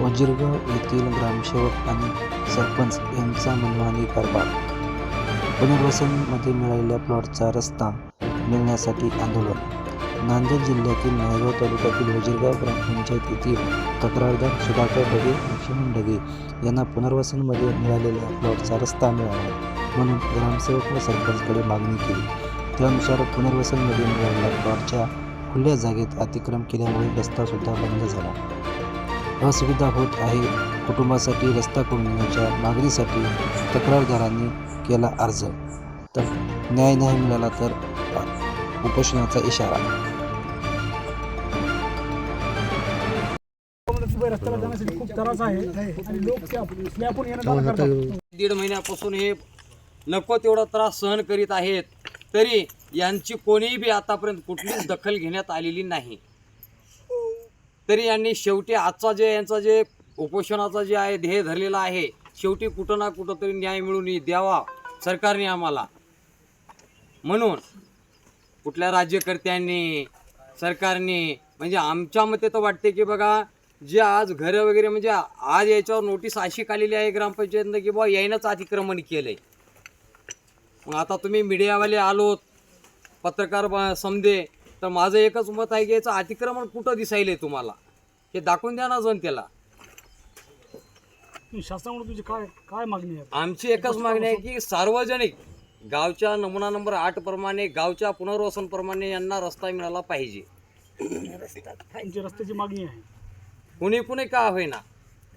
वजीरगाव येथील ग्रामसेवक आणि सरपंच यांचा मनमानी कारभार. पुनर्वसनमध्ये मिळालेल्या प्लॉटचा रस्ता मिळण्यासाठी आंदोलन. नांदेड जिल्ह्यातील नायगाव तालुक्यातील वजिरगाव ग्रामपंचायत येथील तक्रारदार सुधाकर ढगे लक्ष्मण ढगे यांना पुनर्वसनमध्ये मिळालेल्या प्लॉटचा रस्ता मिळावा म्हणून ग्रामसेवक व सरपंचकडे मागणी केली. त्यानुसार पुनर्वसनमध्ये मिळालेल्या प्लॉटच्या खुल्या जागेत अतिक्रम केल्यामुळे रस्तासुद्धा बंद झाला. असुविधा होत आहे. कुटुंबासाठी रस्ता कोंडण्याच्या मागणीसाठी तक्रारदारांनी केला अर्ज. तर न्याय नाही मिळाला तर उपोषणाचा इशारा. खूप त्रास आहे आणि लोक दीड महिन्यापासून हे नको तेवढा त्रास सहन करीत आहेत तरी यांची कोणीही बी आतापर्यंत कुठलीच दखल घेण्यात आलेली नाही. तरी यांनी शेवटी आजचा जे यांचा जे उपोषणाचा जे आहे ध्येय धरलेला आहे शेवटी कुठं ना कुठं तरी न्याय मिळून द्यावा सरकारने आम्हाला. म्हणून कुठल्या राज्यकर्त्यांनी सरकारने म्हणजे आमच्या मते तर वाटते की बघा जे आज घरं वगैरे म्हणजे आज याच्यावर नोटीस अशी काढलेली आहे ग्रामपंचायतनं की बुवा यायनंच अतिक्रमण केलंय. मग आता तुम्ही मीडियावाले आलोत पत्रकार ब- समजे तर माझं एकच मत आहे की याचं अतिक्रमण कुठं दिसायलं आहे तुम्हाला? हे दाखवून द्या ना जनतेला तुम्ही शासनाकडून तुझी काय काय मागणी आहे? आमची एकच मागणी आहे की सार्वजनिक गावच्या नमुना नंबर आठ प्रमाणे गावच्या पुनर्वसन प्रमाणे यांना रस्ता मिळाला पाहिजे. तुमची रस्त्याची मागणी आहे. कुणी कुणी का होईना.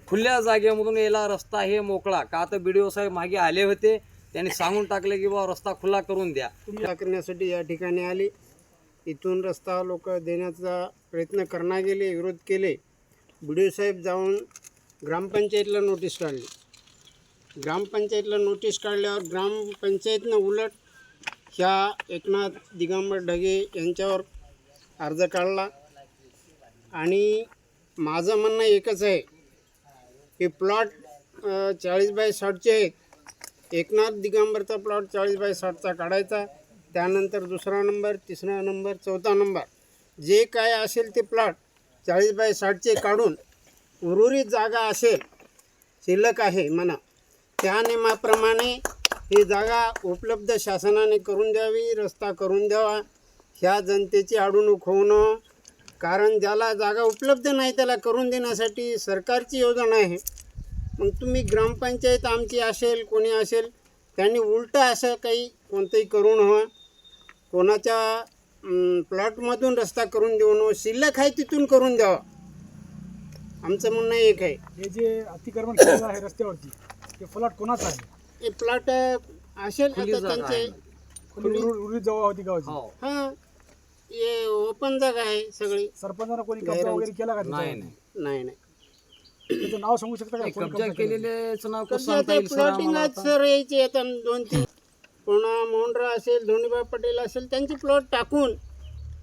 खुल्या जागेमधून यायला रस्ता हे मोकळा. का तर बी साहेब मागे आले होते त्यांनी सांगून टाकले की बाबा रस्ता खुला करून द्या. करण्यासाठी या ठिकाणी आली. इथून रस्ता लोक देण्याचा प्रयत्न करणार गेले विरोध केले. बी डी ओ साहेब जाऊन ग्रामपंचायतला नोटीस काढली. ग्रामपंचायतला नोटीस काढल्यावर ग्रामपंचायतनं उलट ह्या एकनाथ दिगंबर ढगे यांच्यावर अर्ज काढला. आणि माझं म्हणणं एकच आहे की प्लॉट चाळीस बाय साठचे आहेत. एकनाथ दिगंबरचा प्लॉट चाळीस बाय साठचा काढायचा. त्यानंतर दुसरा नंबर तिसरा नंबर चौथा नंबर. जे काय असेल ते प्लॉट चाळीस बाय साठचे काढून उर्वरित जागा असेल शिल्लक आहे म्हणा त्या नियमाप्रमाणे ही जागा उपलब्ध शासनाने करून द्यावी रस्ता करून द्यावा ह्या जनतेची अडवणूक होणं कारण ज्याला जागा उपलब्ध नाही त्याला करून देण्यासाठी सरकारची योजना आहे. मग तुम्ही ग्रामपंचायत आमची असेल कोणी असेल त्यांनी उलटं असं काही कोणतंही करू नये कोणाच्या प्लॉटमधून रस्ता करून देऊ नये शिल्लक आहे तिथून करून द्यावा. आमचं म्हणणं एक आहे. हे जे अतिक्रमण आहे रस्त्यावरती ते फलाट कोणाचं आहे? हे प्लॉट असेल आता त्यांचे जवळ होती गावची. हो. हां. ओपन जागा आहे सगळी. सरपंचानं कोणी कब्जा वगैरे केला का नाही? नाही. नाही नाही. त्याचं नाव सांगू शकता का? कोणी कब्जा केलेलेच नाव कसं कसं सांगता आता येईल सर आम्हाला प्लॉटिंगला आता? सर यायचे आता दोन तीन पुन्हा मोहनराव असेल धोनीबा पटेल असेल त्यांची प्लॉट टाकून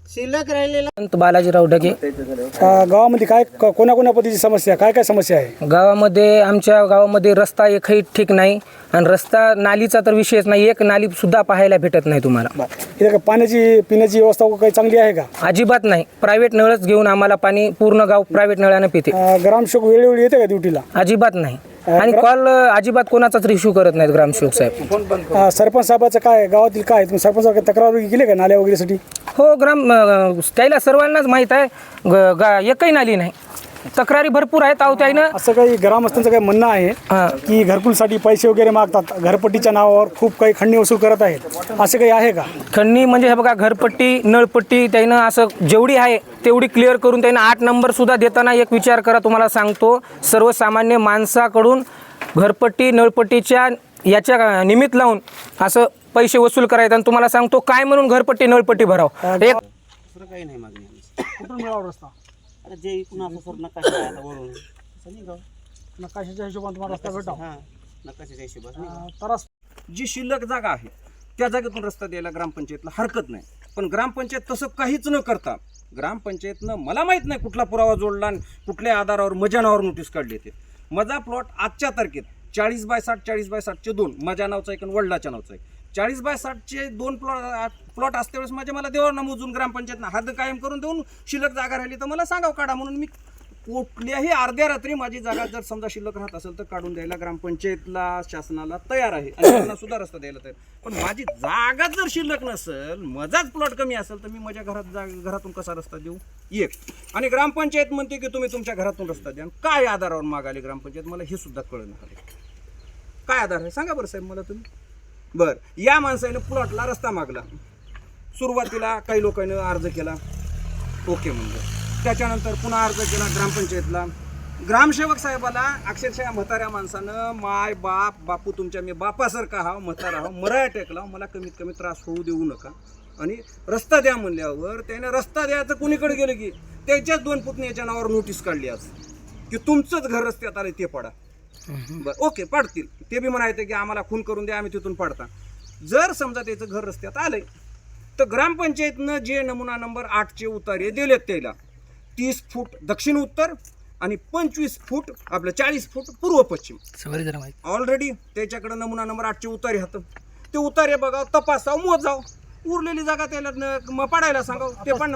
शिल्लक राहिलेला संत बालाजीराव ढगे. अं, गावामध्ये काय क- कोणा पद्धतीची समस्या काय काय समस्या आहे? गावामध्ये आमच्या गावामध्ये रस्ता एकही ठीक नाही आणि रस्ता नालीचा तर विषयच नाही एक नाली सुद्धा पाहायला भेटत नाही तुम्हाला. इथे काय पाण्याची पिण्याची व्यवस्था काही चांगली आहे का? अजिबात नाही. प्रायव्हेट नळच घेऊन आम्हाला पाणी पूर्ण गाव प्रायव्हेट नळानं पिते. अं, ग्रामसेवक वेळोवेळी येते का ड्युटीला अजिबात नाही. आणि कॉल अजिबात कोणाचाच रिश्यू करत नाहीत ग्रामसेवक साहेब. अं, सरपंच साहेबाचं काय गावातील काय तुम्ही सरपंच तक्रार वगैरे केली का नाल्या वगैरेसाठी? हो ग्राम अं, त्याला सर्वांनाच माहीत आहे. ग- गा एकही नाली नाही. तक्रारी भरपूर आहेत अहो त्यानं असं काही ग्रामस्थांचं काही म्हणणं आहे की घरकुलसाठी पैसे वगैरे मागतात घरपट्टीच्या नावावर खूप काही खंडणी वसूल करत आहेत. असं काही आहे का? खंडणी म्हणजे हे बघा घरपट्टी नळपट्टी त्यानं असं जेवढी आहे तेवढी क्लिअर करून त्यानं आठ नंबर सुद्धा देताना एक विचार करा तुम्हाला सांगतो. सर्वसामान्य माणसाकडून घरपट्टी नळपट्टीच्या याच्या निमित्त लावून असं पैसे वसूल करायचं आणि तुम्हाला सांगतो काय म्हणून घरपट्टी नळपट्टी भराव? एक दुसरं काही नाही मागणी आमची. कुठून मिळावा रस्ता? जे इकडून असं सर नकाशा आहे आता वरून. नाही नकाशाच्या हिशोबाने तुम्हाला रस्ता भेटावा हां नकाशाच्या हिशोबात अं, तरास जी शिल्लक जागा आहे त्या जागेतून रस्ता द्यायला ग्रामपंचायतला हरकत नाही. पण ग्रामपंचायत तसं काहीच न करता ग्रामपंचायतनं मला माहीत नाही कुठला पुरावा जोडला आणि कुठल्या आधारावर मजानावर नोटीस काढली ते. माझा प्लॉट आजच्या तारखेत चाळीस बाय साठ चाळीस बाय साठचे दोन. माझ्या नावचा एक आणि वडिलाच्या नावचा एक. चाळीस बाय साठचे दोन प्लॉट प्लॉट असते वेळेस मला देवा मोजून ग्रामपंचायतनं. हद्द कायम करून देऊन शिल्लक जागा राहिली तर मला सांगावं काढा म्हणून मी कुठल्याही अर्ध्या रात्री माझी जागा जर समजा शिल्लक राहत असेल तर काढून द्यायला ग्रामपंचायतला शासनाला तयार आहे. आणि त्यांना सुद्धा रस्ता द्यायला तयार पण माझी जागा जर शिल्लक नसेल माझाच प्लॉट कमी असेल तर मी माझ्या घरात जा घरातून कसा रस्ता देऊ? एक. आणि ग्रामपंचायत म्हणते की तुम्ही तुमच्या घरातून रस्ता द्या. काय आधारावर मागाली ग्रामपंचायत मला हे सुद्धा कळलं काय आधार आहे? सांगा बरं साहेब मला तुम्ही. बरं. या माणसाने प्लॉटला रस्ता मागला. सुरुवातीला काही लोकांनी अर्ज केला. ओके म्हणजे त्याच्यानंतर पुन्हा अर्ज केला ग्रामपंचायतला. ग्रामसेवक साहेबाला अक्षरशः म्हाताऱ्या माणसानं माय बाप बापू तुमच्या मी बापासारखा हा म्हातारा हा मराया टेकला मला कमीत कमी त्रास होऊ देऊ नका. आणि रस्ता द्या म्हणल्यावर त्याने रस्ता द्यायचं कुणीकडे गेलं की त्याच्याच दोन पुतण्याच्या नावावर नोटीस काढली आज. की तुमचंच घर रस्त्यात आलं ते पडा. बरं ओके पाडतील. ते बी म्हणायचं की आम्हाला खून करून द्या आम्ही तिथून पाडता. जर समजा त्याचं घर रस्त्यात आलंय तर ग्रामपंचायतनं जे नमुना नंबर आठचे उतारे दिलेत त्याला. तीस फूट दक्षिण उत्तर आणि पंचवीस फूट आपलं चाळीस फूट पूर्व पश्चिम. ऑलरेडी त्याच्याकडे नमुना नंबर आठचे उतारे हात ते उतारे बघा तपासाव मोजाव. उरलेली जागा त्याला न- म- पाडायला सांगाव. ते पण